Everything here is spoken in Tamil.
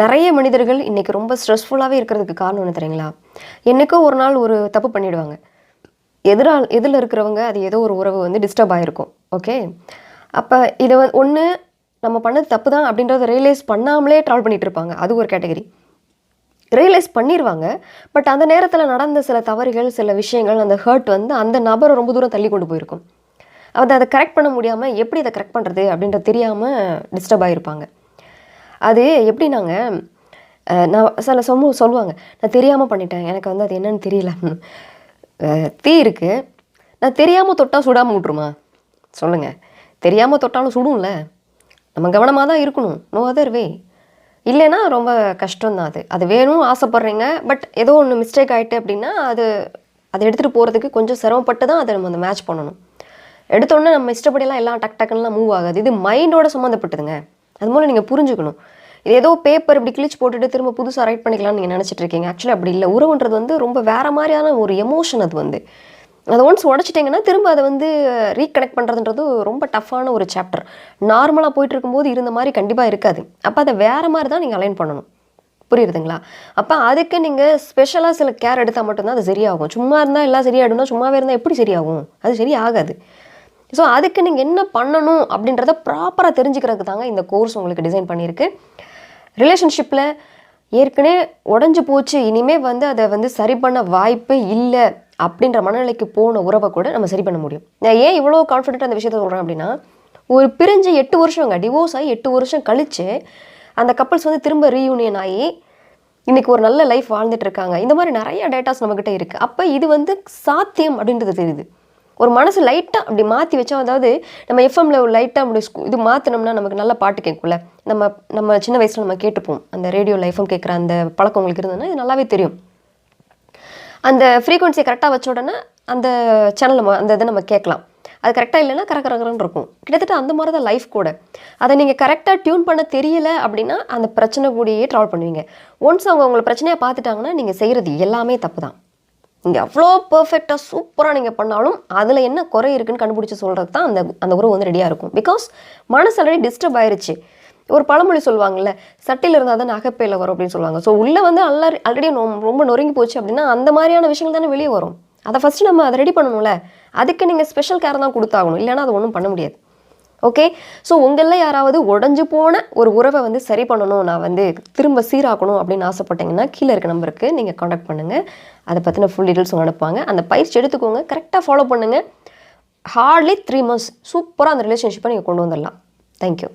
நிறைய மனிதர்கள் இன்றைக்கி ரொம்ப ஸ்ட்ரெஸ்ஃபுல்லாகவே இருக்கிறதுக்கு காரணம் என்ன தெரியுங்களா? என்றைக்கோ ஒரு நாள் ஒரு தப்பு பண்ணிடுவாங்க. எதிரால் எதில் இருக்கிறவங்க அது ஏதோ ஒரு உறவு வந்து டிஸ்டர்ப் ஆகிருக்கும் ஓகே அப்போ இதை வந்து ஒன்று நம்ம பண்ணது தப்பு தான் அப்படின்றத ரியலைஸ் பண்ணாமலே ட்ராவல் பண்ணிகிட்டு இருப்பாங்க. அது ஒரு கேட்டகரி ரியலைஸ் பண்ணிடுவாங்க பட் அந்த நேரத்தில் நடந்த சில தவறுகள் சில விஷயங்கள் அந்த ஹர்ட் வந்து அந்த நபரை ரொம்ப தூரம் தள்ளி கொண்டு போயிருக்கும். அதை அதை கரெக்ட் பண்ண முடியாமல் எப்படி அதை கரெக்ட் பண்ணுறது அப்படின்றது தெரியாமல் டிஸ்டர்ப் ஆகிருப்பாங்க அது எப்படின்னாங்க நான் சில சொம்மு சொல்லுவாங்க நான் தெரியாமல் பண்ணிட்டேன் எனக்கு வந்து அது என்னன்னு தெரியல. தீ இருக்குது நான் தெரியாமல் தொட்டால் சுடாமல் விட்ருமா சொல்லுங்கள் தெரியாமல் தொட்டாலும் சுடும்ல. நம்ம கவனமாக தான் இருக்கணும். நோ அதர் வே இல்லைன்னா ரொம்ப கஷ்டம்தான் அது. அது வேணும் ஆசைப்பட்றீங்க பட் ஏதோ ஒன்று மிஸ்டேக் ஆகிட்டு அப்படின்னா அது அதை எடுத்துகிட்டு போகிறதுக்கு கொஞ்சம் சிரமப்பட்டு தான் அதை நம்ம அந்த மேட்ச் பண்ணணும். எடுத்தோடனே நம்ம இஷ்டப்படியெல்லாம் எல்லாம் டக் டக்குன்னுலாம் மூவ் ஆகாது. இது மைண்டோட சம்மந்தப்பட்டதுங்க. அது மூலம் நீங்கள் புரிஞ்சுக்கணும். இது ஏதோ பேப்பர் இப்படி கிழிச்சு போட்டுட்டு திரும்ப புதுசாக ரைட் பண்ணிக்கலாம்னு நீங்கள் நினச்சிட்டு இருக்கீங்க. ஆக்சுவலி அப்படி இல்லை. உறவுன்றது வந்து ரொம்ப வேற மாதிரியான ஒரு எமோஷன் அது வந்து. அதை ஒன்ஸ் உடச்சிட்டிங்கன்னா திரும்ப அதை வந்து ரீகனெக்ட் பண்ணுறதுன்றது ரொம்ப டஃப்பான ஒரு சாப்டர் நார்மலாக போயிட்டு இருக்கும்போது இருந்த மாதிரி கண்டிப்பாக இருக்காது. அப்போ அதை வேற மாதிரி தான் நீங்கள் அலைன் பண்ணணும். புரியுதுங்களா? அப்போ அதுக்கு நீங்கள் ஸ்பெஷலாக சில கேர் எடுத்தால் மட்டும்தான் அது சரியாகும். சும்மா இருந்தால் எல்லாம் சரியாயிடும்னா சும்மாவே இருந்தால் எப்படி சரியாகும்? அது சரியாகாது ஸோ அதுக்கு நீங்கள் என்ன பண்ணணும் அப்படின்றத ப்ராப்பராக தெரிஞ்சுக்கிறதுக்கு தாங்க இந்த கோர்ஸ் உங்களுக்கு டிசைன் பண்ணியிருக்கு. ரிலேஷன்ஷிப்பில் ஏற்கனவே உடஞ்சி போச்சு இனிமேல் வந்து அதை வந்து சரி பண்ண வாய்ப்பே இல்லை அப்படின்ற மனநிலைக்கு போன உறவை கூட நம்ம சரி பண்ண முடியும். நான் ஏன் இவ்வளோ கான்ஃபிடென்ட் அந்த விஷயத்த சொல்கிறேன் அப்படின்னா ஒரு பிரிஞ்சு எட்டு வருஷங்க டிவோர்ஸ் ஆகி எட்டு வருஷம் கழித்து அந்த கப்பல்ஸ் வந்து திரும்ப ரீயூனியன் ஆகி இன்றைக்கி ஒரு நல்ல லைஃப் வாழ்ந்துட்டு இருக்காங்க. இந்த மாதிரி நிறைய டேட்டாஸ் நம்மக்கிட்ட இருக்குது அப்போ இது வந்து சாத்தியம் அப்படின்றது தெரியுது. ஒரு மனசு லைட்டாக அப்படி மாற்றி வச்சா அதாவது நம்ம எஃப்எம்ல லைட்டாக அப்படி இது மாற்றினோம்னா நமக்கு நல்ல பாட்டு கேட்கும்ல. நம்ம நம்ம சின்ன வயசில் நம்ம கேட்டுப்போம். அந்த ரேடியோ எஃப்எம் கேட்குற அந்த பழக்கம் உங்களுக்கு இருந்ததுன்னா இது நல்லாவே தெரியும். அந்த ஃப்ரீக்குவன்சியை கரெக்டாக வச்ச உடனே அந்த சேனல் நம்ம அந்த இதை நம்ம கேட்கலாம். அது கரெக்டாக இல்லைன்னா கரகரகரன்னு இருக்கும். கிட்டத்தட்ட அந்த மாதிரி தான் லைஃப் கூட. அதை நீங்கள் கரெக்டாக டியூன் பண்ண தெரியல அப்படின்னா அந்த பிரச்சனை கூடயே ட்ராவல் பண்ணுவீங்க. ஒன்ஸ் அவங்க உங்களை பிரச்சனையாக பார்த்துட்டாங்கன்னா நீங்கள் செய்கிறது எல்லாமே தப்பு தான். நீங்கள் அவ்வளோ பர்ஃபெக்டாக சூப்பராக நீங்கள் பண்ணாலும் அதில் என்ன குறை இருக்குன்னு கண்டுபிடிச்சி சொல்கிறது தான் அந்த அந்த உறவு வந்து ரெடியாக இருக்கும். பிகாஸ் மனசு ஆல்ரெடி டிஸ்டர்ப் ஆயிருச்சு. ஒரு பழமொழி சொல்லுவாங்கல்ல சட்டியில் இருந்தால் தான் நகைப்பையில் வரும் அப்படின்னு சொல்லுவாங்க. ஸோ உள்ளே வந்து ஆல்ரெடி ஆல்ரெடி ரொம்ப நொறுங்கி போச்சு அப்படின்னா அந்த மாதிரியான விஷயங்கள் தானே வெளியே வரும். அதை ஃபஸ்ட்டு நம்ம அதை ரெடி பண்ணணும்ல. அதுக்கு நீங்கள் ஸ்பெஷல் கேர் தான் கொடுத்தாகணும். இல்லைன்னா அது ஒன்றும் பண்ண முடியாது. ஓகே ஸோ உங்களில் யாராவது உடஞ்சு போன ஒரு உறவை வந்து சரி பண்ணணும் நான் வந்து திரும்ப சீராக்கணும் அப்படின்னு ஆசைப்பட்டீங்கன்னா கீழே இருக்க நம்பருக்கு நீங்கள் காண்டாக்ட் பண்ணுங்கள் அதை பற்றின ஃபுல் டீட்டெயில்ஸ் அனுப்புவாங்க. அந்த பயிற்சி எடுத்துக்கோங்க. கரெக்டாக ஃபாலோ பண்ணுங்கள் ஹார்ட்லி த்ரீ மந்த்ஸ் சூப்பராக அந்த ரிலேஷன்ஷிப்பை நீங்கள் கொண்டு வந்துடலாம் தேங்க்யூ